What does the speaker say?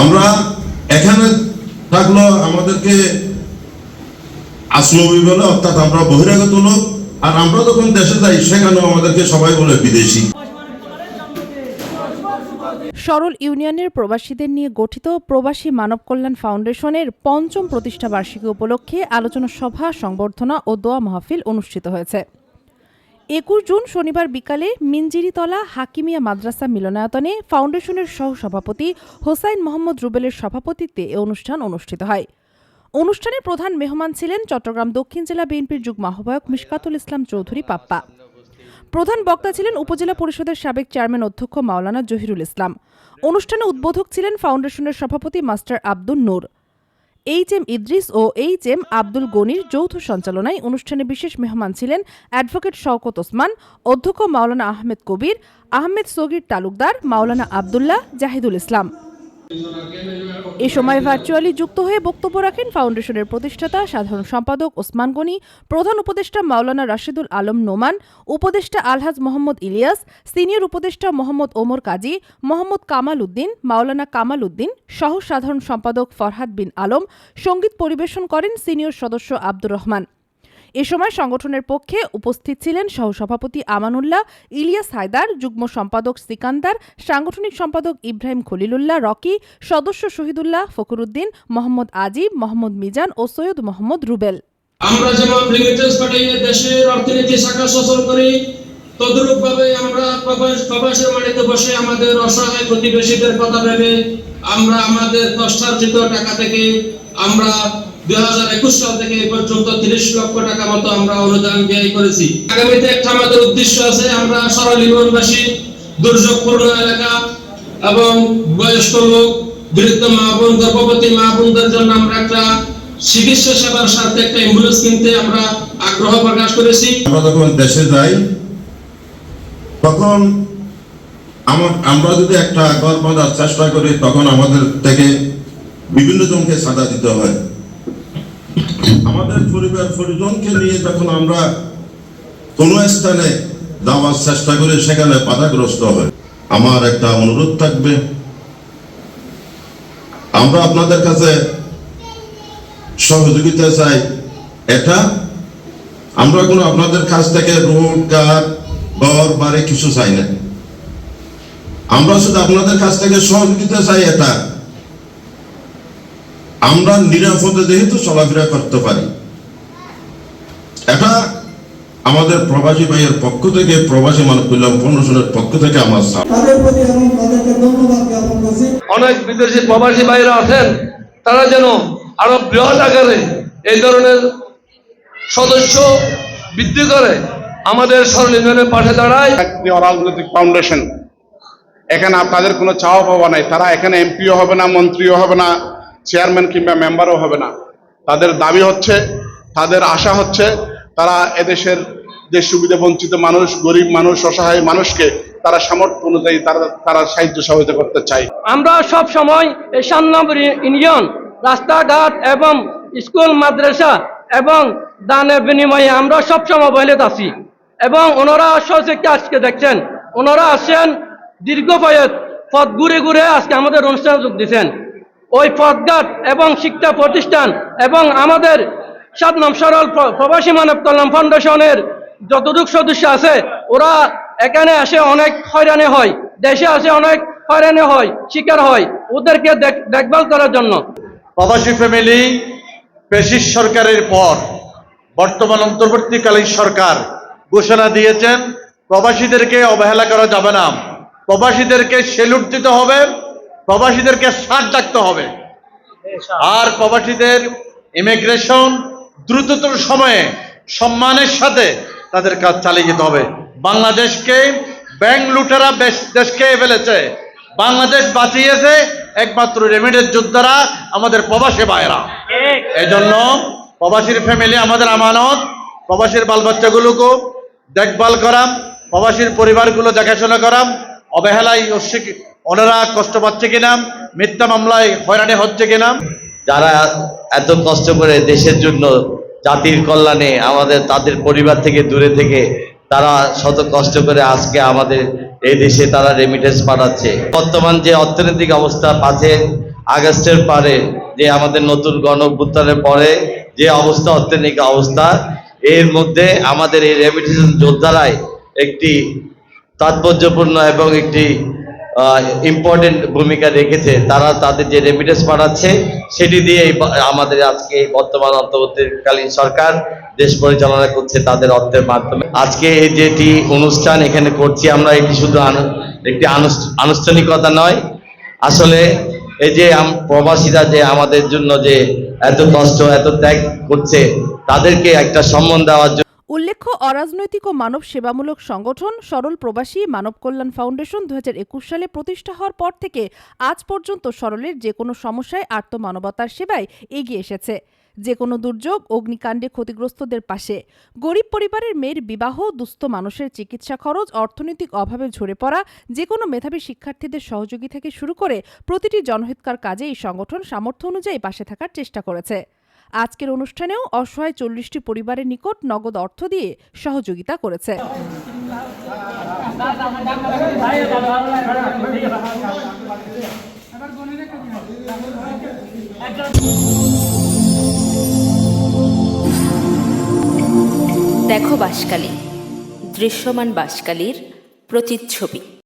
আমরা এখানে থাকলেও আমাদেরকে আশ্রমী বলে, অর্থাৎ আমরা বহিরাগত লোক, আর আমরা যখন দেশে যাই, সেখানেও আমাদেরকে সবাই বলে বিদেশি। সরল ইউনিয়নের প্রবাসীদের নিয়ে গঠিত প্রবাসী মানব কল্যাণ ফাউন্ডেশনের পঞ্চম প্রতিষ্ঠা বার্ষিকী উপলক্ষে আলোচনা সভা, সংবর্ধনা ও দোয়া মাহফিল অনুষ্ঠিত হয়েছে। একুশ জুন শনিবার বিকালে মিঞ্জিরিতলা হাকিমিয়া মাদ্রাসা মিলনায়তনে ফাউন্ডেশনের সহ সভাপতি হোসাইন মোহাম্মদ রুবেলের সভাপতিত্বে এ অনুষ্ঠান অনুষ্ঠিত হয়। অনুষ্ঠানে প্রধান মেহমান ছিলেন চট্টগ্রাম দক্ষিণ জেলা বিএনপির যুগ্ম আহ্বায়ক মিশকাতুল ইসলাম চৌধুরী পাপ্পা। প্রধান বক্তা ছিলেন উপজেলা পরিষদের সাবেক চেয়ারম্যান অধ্যক্ষ মাওলানা জহিরুল ইসলাম। অনুষ্ঠানে উদ্বোধক ছিলেন ফাউন্ডেশনের সভাপতি master Abdul Noor. H M Idris ও এইচ এম আব্দুল গনির যৌথ সঞ্চালনায় অনুষ্ঠানে বিশেষ মেহমান ছিলেন অ্যাডভোকেট শওকত ওসমান, অধ্যক্ষ মাওলানা আহমেদ কবির, আহমেদ সগির তালুকদার, মাওলানা আবদুল্লাহ জাহিদুল ইসলাম। এ সময় ভার্চুয়ালি যুক্ত হয়ে বক্তব্য রাখেন ফাউন্ডেশনের প্রতিষ্ঠাতা, সাধারণ সম্পাদক ওসমান গনি, প্রধান উপদেষ্টা মাওলানা রাশিদুল আলম নোমান, উপদেষ্টা আলহাজ মোহাম্মদ ইলিয়াস, সিনিয়র উপদেষ্টা মোহাম্মদ ওমর কাজী, মোহাম্মদ কামাল উদ্দিন, মাওলানা কামাল উদ্দিন সহ সাধারণ সম্পাদক ফরহাদ বিন আলম, সংগীত পরিবেশন করেন সিনিয়র সদস্য আব্দুর রহমান। এ সময় সংগঠনের পক্ষে উপস্থিত ছিলেন সহসভাপতি আমানুল্লাহ, ইলিয়াস হায়দার, যুগ্ম সম্পাদক সিকান্দার, সাংগঠনিক সম্পাদক ইব্রাহিম খলিলুল্লাহ, রকি, সদস্য শহীদুল্লাহ ফখরুদ্দিন, মোহাম্মদ আজিব মোহাম্মদ মিজান ও সৈয়দ মোহাম্মদ রুবেল। আমরা যেমন রেমিটেন্স পাঠিয়ে দেশের অর্থনীতি শাখা সচল করি তদ্রূপ ভাবে আমরা প্রবাস- প্রবাসের মাটিতে বসে আমাদের অসহায় প্রতিবেশীদের কথা ভেবে আমরা আমাদের কষ্টার্জিত টাকা থেকে আমরা গর্ভবতী মা বোনদের জন্য আমরা একটা চিকিৎসা সেবার সাথে একটা অ্যাম্বুলেন্স কিনতে আমরা আগ্রহ প্রকাশ করেছি। আমরা যখন দেশে যাই, তখন আমরা যদি একটা ঘর বাঁধার চেষ্টা করি, তখন আমাদের থেকে বিভিন্ন জনকে সাদা দিতে হয়। আমাদের পরিবার পরিজনকে নিয়ে যখন আমরা কোনো স্থানে যাওয়ার চেষ্টা করে, সেখানে বাধাগ্রস্ত হয়। আমার একটা অনুরোধ থাকবে। আমরা আপনাদের কাছে সহযোগিতা চাই। এটা আমরা কোনো আপনাদের কাছ থেকে রোড, কার, ঘর, বাড়ি কিছু চাই না। আমরা শুধু আপনাদের কাছ থেকে সহযোগিতা চাই এটা। আমরা নিরাপদে যেহেতু চলাফেরা করতে পারি। এটা আমাদের প্রবাসী ভাইয়ের পক্ষ থেকে প্রবাসী মানব কল্যাণ ফাউন্ডেশনের পক্ষ থেকে আমার অনেক বিদেশি প্রবাসী ভাইরা আছেন তারা যেন আরও বৃহৎ আকারে এই ধরনের সদস্য বৃদ্ধি করে আমাদের স্বর্ণিজনের পাশে দাঁড়ায়। একটি অরাজনৈতিক ফাউন্ডেশন। এখানে আপনাদের কোনো চাওয়া পাওয়া নাই তারা এখানে এমপিও হবে না মন্ত্রীও হবে না চেয়ারম্যান কিংবা মেম্বারও হবে না। তাদের দাবি হচ্ছে, তাদের আশা হচ্ছে তারা এদেশের যে সুবিধা বঞ্চিত মানুষ, গরিব মানুষ, অসহায় মানুষকে তারা সামর্থ্য অনুযায়ী তারা তারা সাহায্য সহযোগিতা করতে চায়। আমরা সব সময় এই ইউনিয়ন, রাস্তাঘাট এবং স্কুল, মাদ্রাসা এবং দানের বিনিময়ে আমরা সব সময় বলে আছি এবং ওনারা সচেতন আজকে দেখছেন, ওনারা আসছেন দীর্ঘ পথ ঘুরে ঘুরে আজকে আমাদের অনুষ্ঠানে যোগ দিচ্ছেন ওই পথঘাট এবং শিক্ষা প্রতিষ্ঠান এবং আমাদের সাত নাম সরল প্র- প্রবাসী মানব কল্যাণ ফাউন্ডেশনের যতটুকু সদস্য আছে, ওরা এখানে আসে অনেক হয়রানি হয়, দেশে আসে অনেক হয়রানি হয়, শিকার হয় ওদেরকে দেখভাল করার জন্য। প্রবাসী ফ্যামিলি পেশিস সরকারের পর বর্তমান অন্তর্বর্তীকালীন সরকার ঘোষণা দিয়েছেন, প্রবাসীদেরকে অবহেলা করা যাবে না। প্রবাসীদেরকে সেলুট দিতে হবে প্রবাসীদেরকে সার ডাকতে হবে। আর প্রবাসীদের ইমিগ্রেশন দ্রুততর সময়ে সম্মানের সাথে তাদের কাজ চালিয়ে যেতে হবে। বাংলাদেশকে ব্যাংক লুটেরা দেশকে ফেলেছে। বাংলাদেশ বাঁচিয়েছে একমাত্র রেমিডের যোদ্ধারা আমাদের প্রবাসী ভাইয়েরা। এই জন্য প্রবাসীর ফ্যামিলি আমাদের আমানত। প্রবাসীর বাল বাচ্চাগুলোকে দেখভাল করাম, প্রবাসীর পরিবারগুলো দেখাশোনা করাম, অবহেলায় ওনারা কষ্ট পাচ্ছে কিনা, মিথ্যা মামলায় হয়রানি হচ্ছে কিনা। যারা এত কষ্ট করে দেশের জন্য, জাতির কল্যাণে, আমাদের, তাদের পরিবার থেকে দূরে থেকে, তারা শত কষ্ট করে আজকে আমাদের এই দেশে তারা রেমিটেন্স পাঠাচ্ছে। বর্তমান যে অর্থনৈতিক অবস্থা আছে আগস্টের পরে, যে আমাদের নতুন গণ পরে যে অবস্থা, অর্থনৈতিক অবস্থা, এর মধ্যে আমাদের এই রেমিটেশন যোদ্ধারাই একটি তাৎপর্যপূর্ণ এবং একটি ইম্পর্টেন্ট ভূমিকা রেখেছে। তারা তাদের যে রেমিটেন্স পাঠাচ্ছে, সেটি দিয়ে আমাদের আজকে বর্তমান অন্তর্বর্তীকালীন সরকার দেশ পরিচালনা করছে তাদের অর্থের মাধ্যমে। আজকে এই যেটি অনুষ্ঠান এখানে করছি আমরা, এটি শুধু একটি আনুষ্ঠা- আনুষ্ঠানিকতা নয়। আসলে এই যে প্রবাসীরা যে আমাদের জন্য যে এত কষ্ট, এত ত্যাগ করছে, তাদেরকে একটা সম্মান দেওয়ার জন্য উল্লেখ্য, অরাজনৈতিক ও মানব সেবামূলক সংগঠন সরল প্রবাসী মানব কল্যাণ ফাউন্ডেশন দু হাজার একুশ সালে প্রতিষ্ঠা হওয়ার পর থেকে আজ পর্যন্ত সরলের যে কোনো সমস্যায় আত্মমানবতার সেবায় এগিয়ে এসেছে। যে কোনো দুর্যোগ অগ্নিকাণ্ডে ক্ষতিগ্রস্তদের পাশে। গরিব পরিবারের মেয়ের বিবাহ, দুস্থ মানুষের চিকিৎসা খরচ, অর্থনৈতিক অভাবে ঝরে পড়া যে কোনো মেধাবী শিক্ষার্থীদের সহযোগী থেকে শুরু করে প্রতিটি জনহিতকার কাজে এই সংগঠন সামর্থ্য অনুযায়ী পাশে থাকার চেষ্টা করেছে। আজকের অনুষ্ঠানেও অসহায় চল্লিশটি পরিবারের নিকট নগদ অর্থ দিয়ে সহযোগিতা করেছে। দেখো বাসকালী, দৃশ্যমান বাসকালীর প্রতিচ্ছবি।